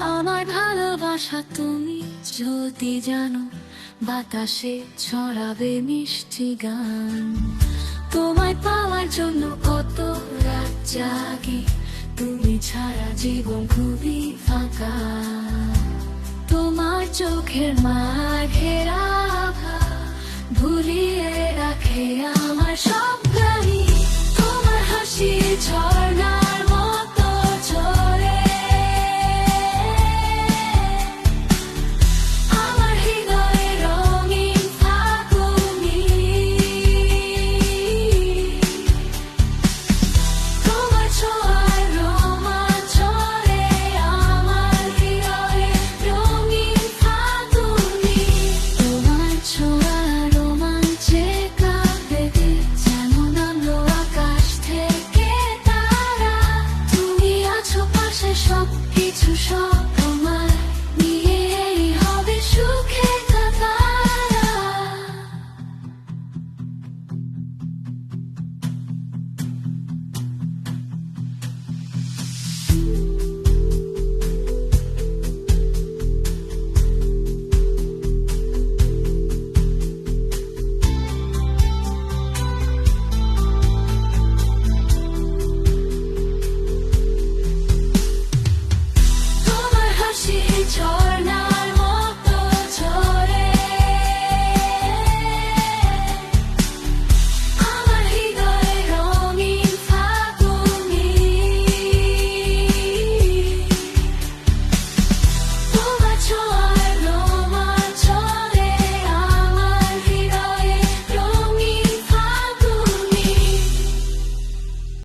আমার ভালোবাসা তুমি যদি জানো, বাতাসে ছড়াবে মিষ্টি গান। তোমায় পাওয়ার জন্য কত রাত জাগে, তুমি ছাড়া জীবন খুবই ফাঁকা। তোমার চোখের মার ঘেরা ভুলিয়ে রাখে আমার সব গ্লানি তোমার হাসি ঝর্ণার joy.